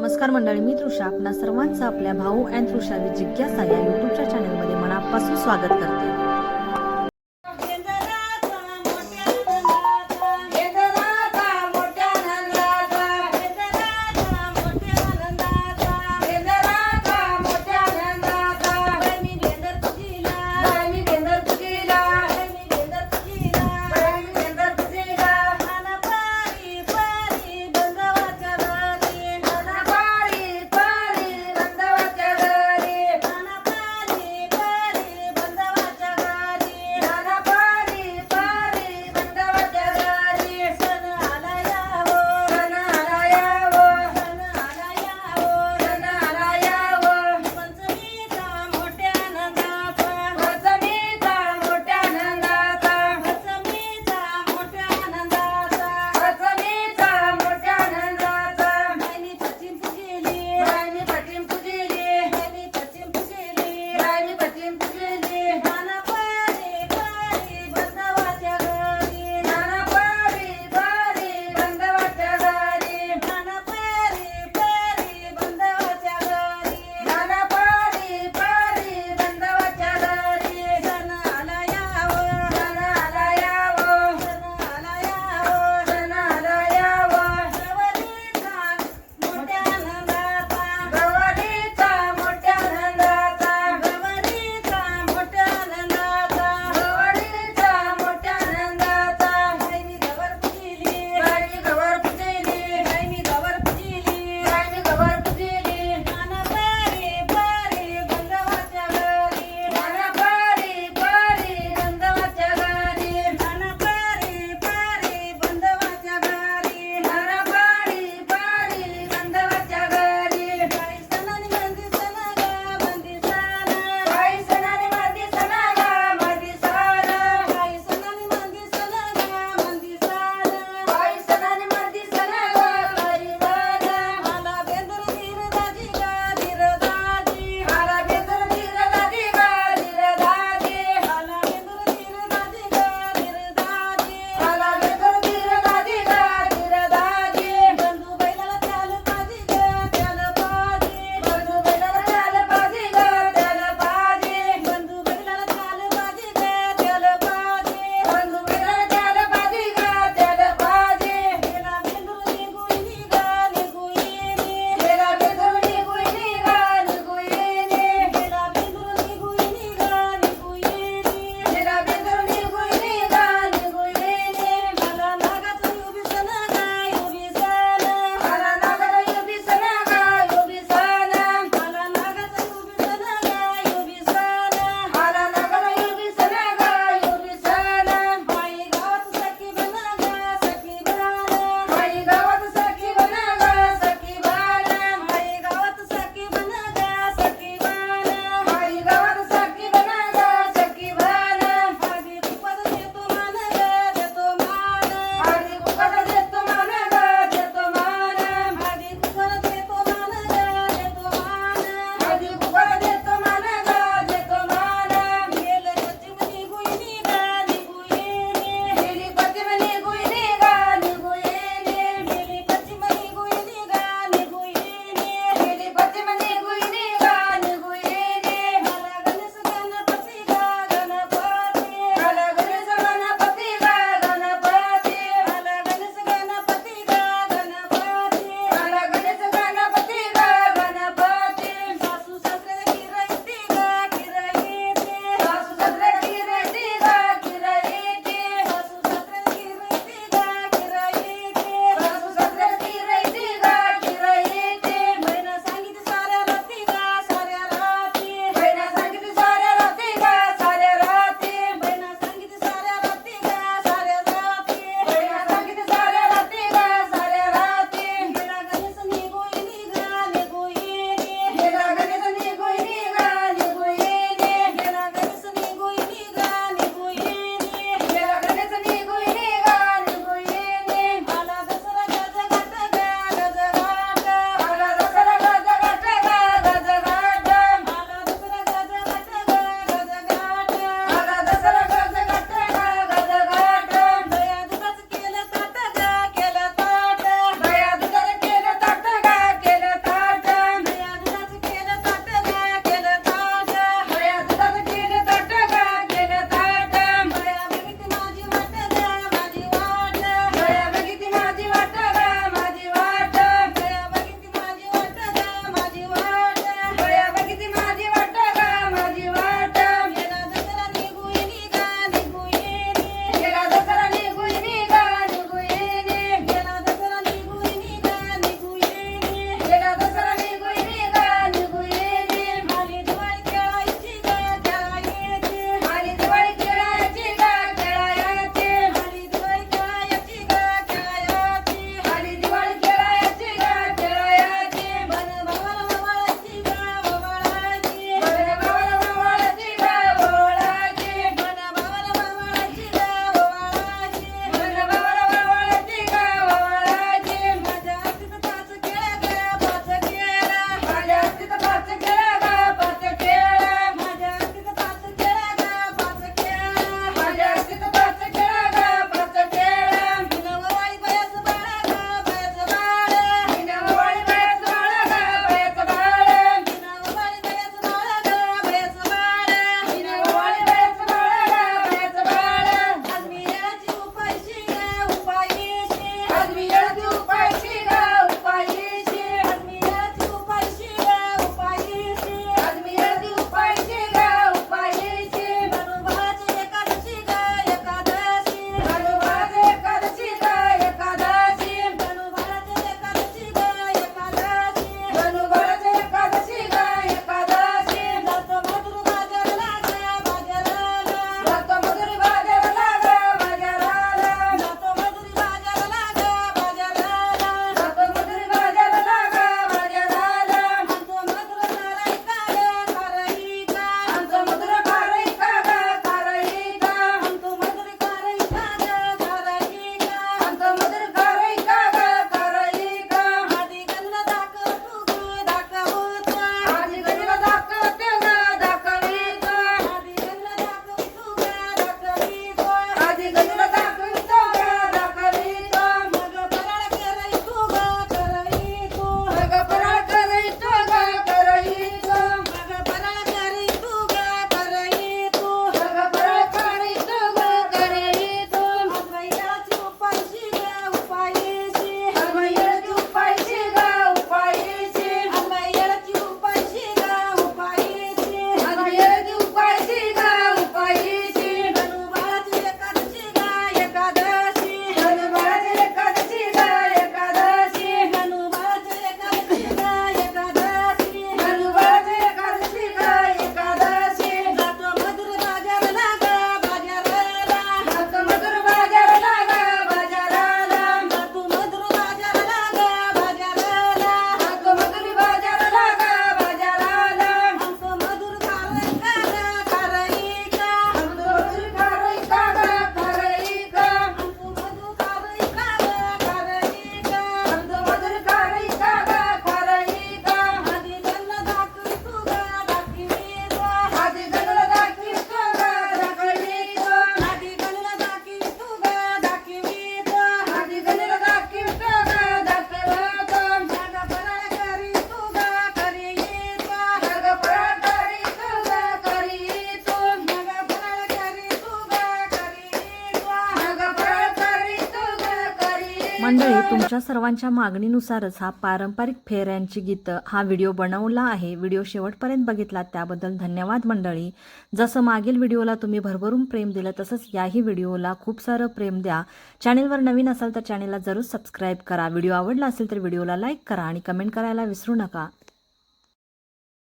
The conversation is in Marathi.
नमस्कार मंडळी मी तृषा. आपणा सर्वांचं आपल्या भाऊ अँड तृषा विथ जिज्ञासा या युट्यूबच्या चॅनलमध्ये मनापासून स्वागत करते. तुमच्या सर्वांच्या मागणीनुसारच हा पारंपरिक फेऱ्यांची गीतं हा व्हिडिओ बनवला आहे. व्हिडिओ शेवटपर्यंत बघितला त्याबद्दल धन्यवाद मंडळी. जसं मागील व्हिडिओला तुम्ही भरभरून प्रेम दिलं तसंच याही व्हिडिओला खूप सारं प्रेम द्या. चॅनेलवर नवीन असाल तर चॅनेलला जरूर सबस्क्राईब करा. व्हिडिओ आवडला असेल तर व्हिडिओला लाईक करा आणि कमेंट करायला विसरू नका.